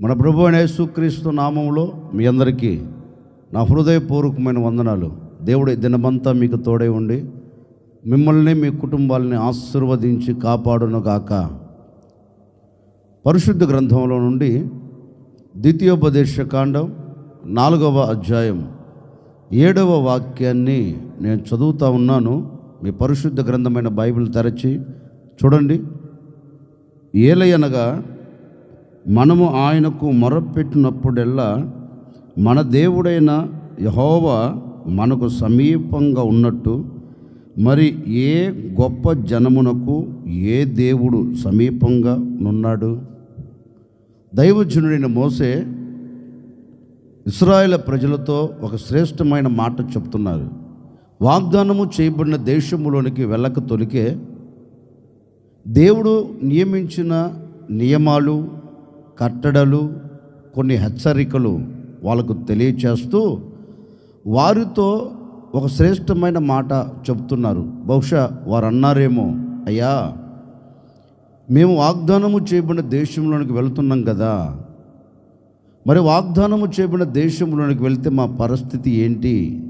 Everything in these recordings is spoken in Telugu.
మన ప్రభు అయిన యేసుక్రీస్తు నామంలో మీ అందరికీ నా హృదయపూర్వకమైన వందనాలు. దేవుడి దినమంతా మీకు తోడై ఉండి మిమ్మల్ని మీ కుటుంబాలని ఆశీర్వదించి కాపాడునుగాక. పరిశుద్ధ గ్రంథంలో నుండి ద్వితీయోపదేశ కాండం నాలుగవ అధ్యాయం ఏడవ వాక్యాన్ని నేను చదువుతా ఉన్నాను. మీ పరిశుద్ధ గ్రంథమైన బైబిల్ తెరచి చూడండి. ఏలయనగా మనము ఆయనకు మొరపెట్టినప్పుడెల్లా మన దేవుడైన యహోవా మనకు సమీపంగా ఉన్నట్టు మరి ఏ గొప్ప జనమునకు ఏ దేవుడు సమీపంగా ఉన్నాడు దైవజనుడైన మోసే ఇస్రాయేల్ ప్రజలతో ఒక శ్రేష్టమైన మాట చెప్తున్నారు. వాగ్దానము చేయబడిన దేశములోనికి వెళ్ళక తొలికే దేవుడు నియమించిన నియమాలు కట్టడలు కొన్ని హెచ్చరికలు వాళ్ళకు తెలియచేస్తూ వారితో ఒక శ్రేష్టమైన మాట చెప్తున్నారు బహుశా వారు అన్నారేమో అయ్యా మేము వాగ్దానము చేయబడిన దేశంలోనికి వెళుతున్నాం కదా. మరి వాగ్దానము చేయబడిన దేశంలోనికి వెళ్తే మా పరిస్థితి ఏంటి?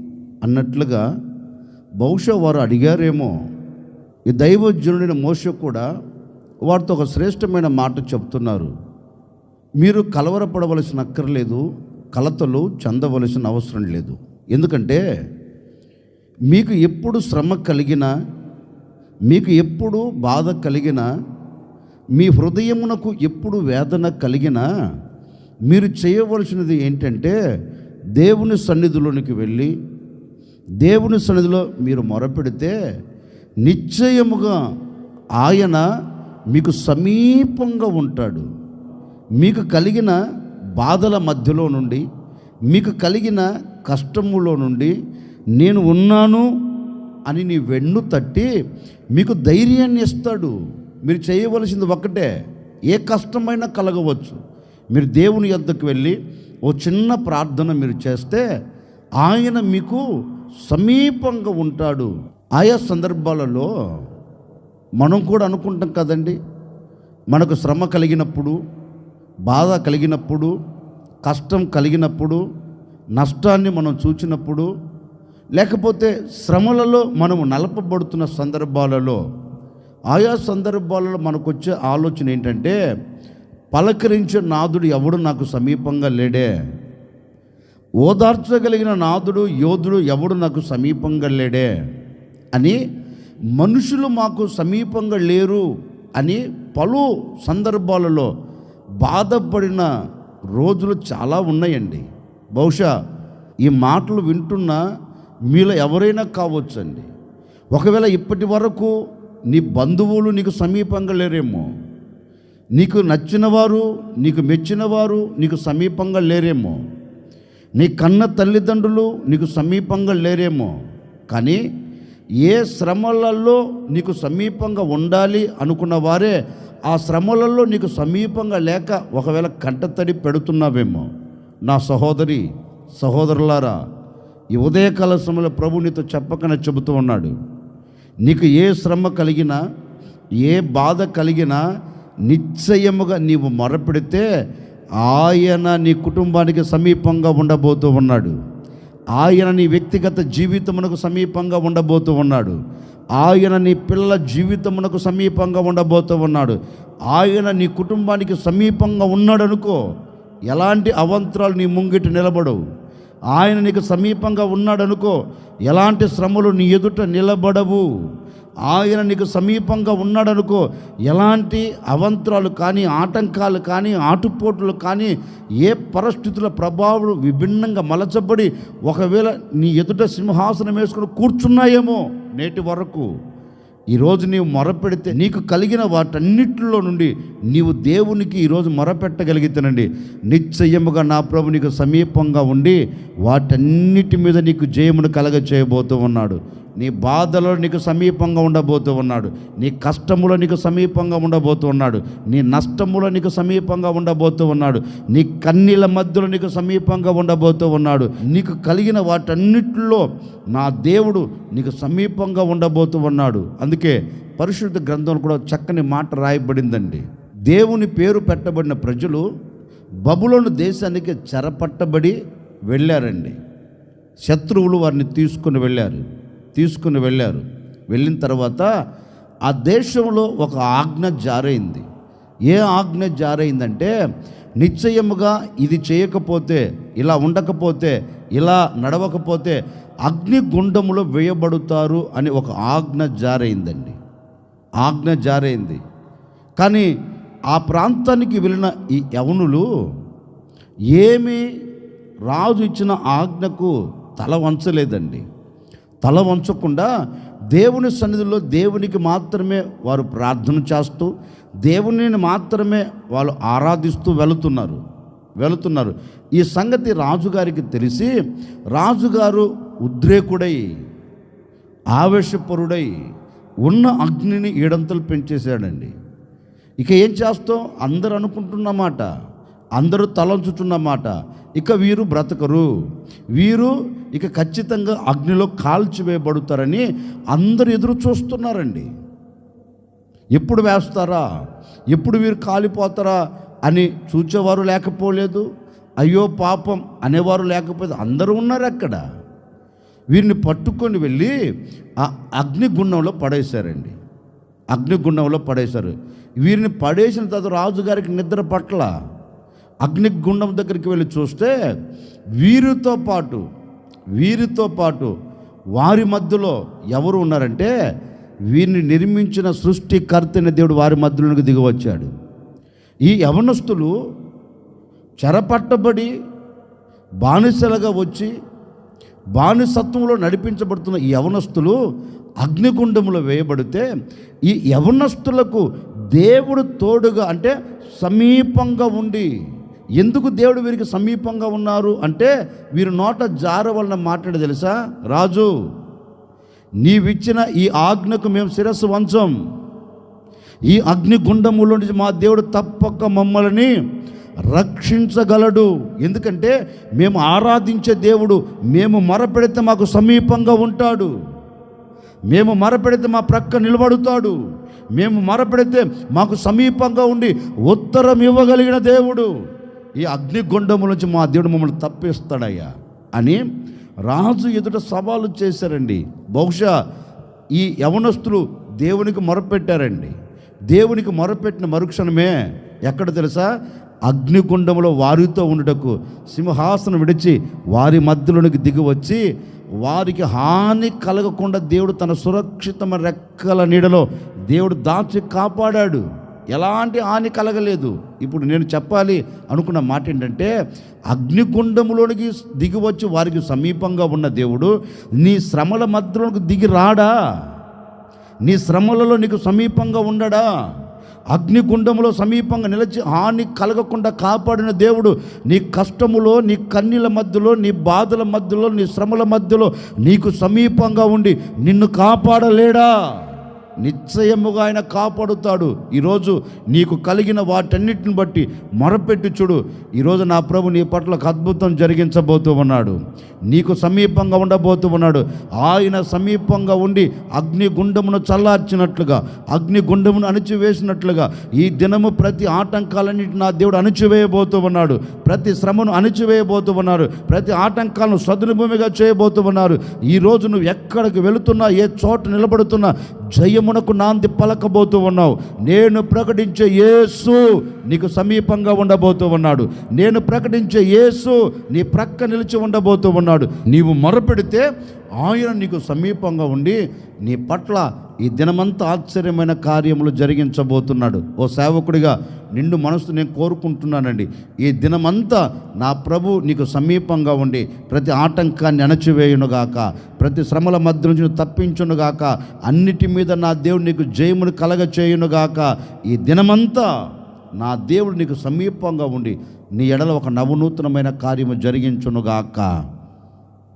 అన్నట్లుగా బహుశా వారు అడిగారేమో. ఈ దైవజనుడైన మోస కూడా వారితో ఒక శ్రేష్టమైన మాట చెప్తున్నారు మీరు కలవరపడవలసిన అక్కర్లేదు కలతలు చెందవలసిన అవసరం లేదు. ఎందుకంటే మీకు ఎప్పుడు శ్రమ కలిగినా మీకు ఎప్పుడు బాధ కలిగినా మీ హృదయమునకు ఎప్పుడు వేదన కలిగినా మీరు చేయవలసినది ఏంటంటే దేవుని సన్నిధిలోనికి వెళ్ళి దేవుని సన్నిధిలో మీరు మొరపెడితే నిశ్చయముగా ఆయన మీకు సమీపంగా ఉంటాడు. మీకు కలిగిన బాధల మధ్యలో నుండి మీకు కలిగిన కష్టములో నుండి నేను ఉన్నాను అని నీ వెన్ను తట్టి మీకు ధైర్యాన్ని ఇస్తాడు. మీరు చేయవలసింది ఒక్కటే ఏ కష్టమైనా కలగవచ్చు. మీరు దేవుని యొద్దకు వెళ్ళి ఓ చిన్న ప్రార్థన మీరు చేస్తే ఆయన మీకు సమీపంగా ఉంటాడు. ఆయా సందర్భాలలో మనం కూడా అనుకుంటాం కదండి మనకు శ్రమ కలిగినప్పుడు బాధ కలిగినప్పుడు కష్టం కలిగినప్పుడు నష్టాన్ని మనం చూచినప్పుడు లేకపోతే శ్రమలలో మనము నలపబడుతున్న సందర్భాలలో ఆయా సందర్భాలలో మనకు వచ్చే ఆలోచన ఏంటంటే పలకరించే నాదుడు ఎవడు నాకు సమీపంగా లేడే. ఓదార్చగలిగిన నాదుడు యోధుడు ఎవడు నాకు సమీపంగా లేడే అని మనుషులు మాకు సమీపంగా లేరు అని పలు సందర్భాలలో బాధపడిన రోజులు చాలా ఉన్నాయండి. బహుశా ఈ మాటలు వింటున్న మీలో ఎవరైనా కావచ్చండి. ఒకవేళ ఇప్పటి వరకు నీ బంధువులు నీకు సమీపంగా లేరేమో నీకు నచ్చినవారు నీకు మెచ్చినవారు నీకు సమీపంగా లేరేమో నీ కన్న తల్లిదండ్రులు నీకు సమీపంగా లేరేమో కానీ ఏ శ్రమలలో నీకు సమీపంగా ఉండాలి అనుకున్న వారే ఆ శ్రమలలో నీకు సమీపంగా లేక ఒకవేళ కంటతడి పెడుతున్నావేమో నా సహోదరి సహోదరులారా ఈ ఉదయకాల సమయంలో ప్రభు నీతో చెప్పకనే చెబుతూ ఉన్నాడు. నీకు ఏ శ్రమ కలిగినా ఏ బాధ కలిగినా నిశ్చయముగా నీవు మొరపెడితే ఆయన నీ కుటుంబానికి సమీపంగా ఉండబోతూ ఉన్నాడు. ఆయన నీ వ్యక్తిగత జీవితమునకు సమీపంగా ఉండబోతూ ఉన్నాడు. ఆయన నీ పిల్లల జీవితమునకు సమీపంగా ఉండబోతూ ఉన్నాడు. ఆయన నీ కుటుంబానికి సమీపంగా ఉన్నాడు అనుకో ఎలాంటి అవంతరాలు నీ ముంగిట నిలబడవు. ఆయన నీకు సమీపంగా ఉన్నాడు అనుకో ఎలాంటి శ్రమలు నీ ఎదుట నిలబడవు. ఆయన నీకు సమీపంగా ఉన్నాడనుకో ఎలాంటి అవంతరాలు కానీ ఆటంకాలు కానీ ఆటుపోట్లు కానీ ఏ పరిస్థితుల ప్రభావం విభిన్నంగా మలచబడి ఒకవేళ నీ ఎదుట సింహాసనం వేసుకుని కూర్చున్నాయేమో నేటి వరకు ఈరోజు నీవు మొరపెడితే నీకు కలిగిన వాటన్నిటిలో నుండి నీవు దేవునికి ఈరోజు మొరపెట్టగలిగితేనండి నిశ్చయముగా నా ప్రభు నీకు సమీపంగా ఉండి వాటన్నిటి మీద నీకు జయమును కలగ చేయబోతూ ఉన్నాడు. నీ బాధలో నీకు సమీపంగా ఉండబోతూ ఉన్నాడు. నీ కష్టములో నీకు సమీపంగా ఉండబోతూ ఉన్నాడు. నీ నష్టములో నీకు సమీపంగా ఉండబోతూ ఉన్నాడు. నీ కన్నీల మధ్యలో నీకు సమీపంగా ఉండబోతూ ఉన్నాడు. నీకు కలిగిన వాటన్నిటిలో నా దేవుడు నీకు సమీపంగా ఉండబోతూ ఉన్నాడు. అందుకే పరిశుద్ధ గ్రంథంలో కూడా చక్కని మాట రాయబడిందండి. దేవుని పేరు పెట్టబడిన ప్రజలు బబులోను దేశానికి చెరపట్టబడి వెళ్ళారండి. శత్రువులు వారిని తీసుకుని వెళ్ళారు. తీసుకుని వెళ్ళారు. వెళ్ళిన తర్వాత ఆ దేశంలో ఒక ఆజ్ఞ జారైంది. ఏ ఆజ్ఞ జారైందంటే నిశ్చయముగా ఇది చేయకపోతే ఇలా ఉండకపోతే ఇలా నడవకపోతే అగ్నిగుండములో వేయబడుతారు అని ఒక ఆజ్ఞ జారైందండి. ఆజ్ఞ జారైంది. కానీ ఆ ప్రాంతానికి వెళ్ళిన ఈ యవనులు ఏమి రాజు ఇచ్చిన ఆజ్ఞకు తల వంచలేదండి. తల వంచకుండా దేవుని సన్నిధిలో దేవునికి మాత్రమే వారు ప్రార్థన చేస్తూ దేవునిని మాత్రమే వాళ్ళు ఆరాధిస్తూ వెళుతున్నారు వెళుతున్నారు. ఈ సంగతి రాజుగారికి తెలిసి రాజుగారు ఉద్రేకుడై ఆవేశపరుడై ఉన్న అగ్నిని ఏడంతలు పెంచేశాడండి. ఇక ఏం చేస్తాం? అందరు అనుకుంటున్నమాట అందరూ తలంచుతున్నమాట ఇక వీరు బ్రతకరు. వీరు ఇక ఖచ్చితంగా అగ్నిలో కాల్చివేయబడుతారని అందరు ఎదురు చూస్తున్నారండి. ఎప్పుడు వేస్తారా? ఎప్పుడు వీరు కాలిపోతారా? అని చూచేవారు లేకపోలేదు. అయ్యో పాపం అనేవారు లేకపోతే అందరూ ఉన్నారు అక్కడ. వీరిని పట్టుకొని వెళ్ళి ఆ అగ్నిగుండంలో పడేశారండి. అగ్నిగుండంలో పడేశారు. వీరిని పడేసిన తర్వాత రాజుగారికి నిద్ర పట్ల అగ్నిగుండం దగ్గరికి వెళ్ళి చూస్తే వీరితో పాటు వీరితో పాటు వారి మధ్యలో ఎవరు ఉన్నారంటే వీరిని నిర్మించిన సృష్టికర్తని దేవుడు వారి మధ్యలోనికి దిగవచ్చాడు. ఈ యవనస్తులు చెరపట్టబడి బానిసలుగా వచ్చి బానిసత్వంలో నడిపించబడుతున్న ఈ యవనస్తులు అగ్నిగుండంలో వేయబడితే ఈ యవనస్తులకు దేవుడు తోడుగా అంటే సమీపంగా ఉండి ఎందుకు దేవుడు వీరికి సమీపంగా ఉన్నారు అంటే వీరు నోట జార వలన మాట్లాడి తెలుసా? రాజు నీవిచ్చిన ఈ ఆజ్ఞకు మేము శిరస్సు వంచం. ఈ అగ్నిగుండములో నుంచి మా దేవుడు తప్పక మమ్మల్ని రక్షించగలడు. ఎందుకంటే మేము ఆరాధించే దేవుడు మేము మరపెడితే మాకు సమీపంగా ఉంటాడు. మేము మరపెడితే మా ప్రక్క నిలబడుతాడు. మేము మరపెడితే మాకు సమీపంగా ఉండి ఉత్తరం ఇవ్వగలిగిన దేవుడు. ఈ అగ్నిగుండము నుంచి మా దేవుడు మమ్మల్ని తప్పిస్తాడయ్యా అని రాజు ఎదుట సవాలు చేశారండి. బహుశా ఈ యవనస్తులు దేవునికి మొరపెట్టారండి. దేవునికి మొరపెట్టిన మరుక్షణమే ఎక్కడ తెలుసా? అగ్నిగుండంలో వారితో ఉండటకు సింహాసనం విడిచి వారి మధ్యలోనికి దిగి వచ్చి వారికి హాని కలగకుండా దేవుడు తన సురక్షితమైన రెక్కల నీడలో దేవుడు దాచి కాపాడాడు. ఎలాంటి హాని కలగలేదు. ఇప్పుడు నేను చెప్పాలి అనుకున్న మాట ఏంటంటే అగ్నిగుండములోనికి దిగివచ్చి వారికి సమీపంగా ఉన్న దేవుడు నీ శ్రమల మధ్యలోనికి దిగి రాడా? నీ శ్రమలలో నీకు సమీపంగా ఉండడా? అగ్నిగుండములో సమీపంగా నిలిచి హాని కలగకుండా కాపాడిన దేవుడు నీ కష్టములో నీ కన్నీల మధ్యలో నీ బాధల మధ్యలో నీ శ్రమల మధ్యలో నీకు సమీపంగా ఉండి నిన్ను కాపాడలేడా? నిశ్చయముగా ఆయన కాపాడుతాడు. ఈరోజు నీకు కలిగిన వాటన్నిటిని బట్టి మొరపెట్టి చూడు. ఈరోజు నా ప్రభు నీ పట్ల అద్భుతం జరిగించబోతూ ఉన్నాడు. నీకు సమీపంగా ఉండబోతూ ఉన్నాడు. ఆయన సమీపంగా ఉండి అగ్నిగుండమును చల్లార్చినట్లుగా అగ్నిగుండమును అణిచివేసినట్లుగా ఈ దినము ప్రతి ఆటంకాలన్నిటి నా దేవుడు అణిచివేయబోతూ ఉన్నాడు. ప్రతి శ్రమను అణిచివేయబోతూ ఉన్నారు. ప్రతి ఆటంకాలను సదునుభూమిగా చేయబోతూ ఉన్నారు. ఈరోజు నువ్వు ఎక్కడికి వెళుతున్నా ఏ చోట నిలబడుతున్నా జయమునకు నాంది పలకబోతూ ఉన్నావు. నేను ప్రకటించే యేసు నీకు సమీపంగా ఉండబోతూ ఉన్నాడు. నేను ప్రకటించే యేసు నీ ప్రక్క నిలిచి ఉండబోతూ ఉన్నాడు. నీవు మొరపెడితే ఆయన నీకు సమీపంగా ఉండి నీ పట్ల ఈ దినమంతా ఆశ్చర్యమైన కార్యములు జరిగించబోతున్నాడు. ఓ సేవకుడిగా నిండు మనసు నేను కోరుకుంటున్నానండి. ఈ దినమంతా నా ప్రభు నీకు సమీపంగా ఉండి ప్రతి ఆటంకాన్ని అణచివేయునుగాక ప్రతి శ్రమల మధ్య నుంచి తప్పించునుగాక అన్నిటి మీద నా దేవుడు నీకు జయమును కలగచేయునుగాక ఈ దినమంతా నా దేవుడు నీకు సమీపంగా ఉండి నీ ఎడల ఒక నవనూతనమైన కార్యము జరిగించునుగాక.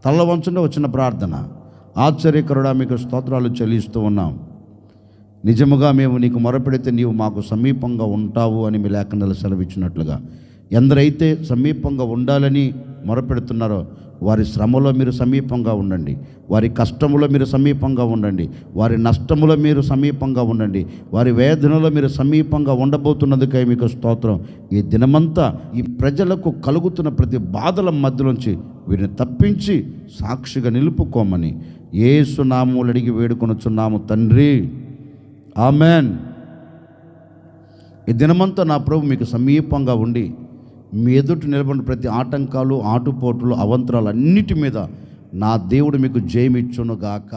తల్ల వంచండి వచ్చిన ప్రార్థన. ఆశ్చర్యకరుడా మీకు స్తోత్రాలు చెల్లిస్తూ ఉన్నాం. నిజముగా మేము నీకు మొరపెడితే నీవు మాకు సమీపంగా ఉంటావు అని మీ లేఖనాలు సెలవిచ్చినట్లుగా. ఎందరైతే సమీపంగా ఉండాలని మొరపెడుతున్నారో వారి శ్రమలో మీరు సమీపంగా ఉండండి. వారి కష్టములో మీరు సమీపంగా ఉండండి. వారి నష్టములో మీరు సమీపంగా ఉండండి. వారి వేదనలో మీరు సమీపంగా ఉండబోతున్నందుకై మీకు స్తోత్రం. ఈ దినమంతా ఈ ప్రజలకు కలుగుతున్న ప్రతి బాధల మధ్యలోంచి వీరిని తప్పించి సాక్షిగా నిలుపుకోమని ఏసు నామములు అడిగి వేడుకొనొచ్చున్నాము తండ్రి. ఆమెన్. ఈ దినమంతా నా ప్రభు మీకు సమీపంగా ఉండి మీ ఎదుట నిలబడిన ప్రతి ఆటంకాలు ఆటుపోటులు అవంతరాలు అన్నిటి మీద నా దేవుడు మీకు జయమిచ్చునుగాక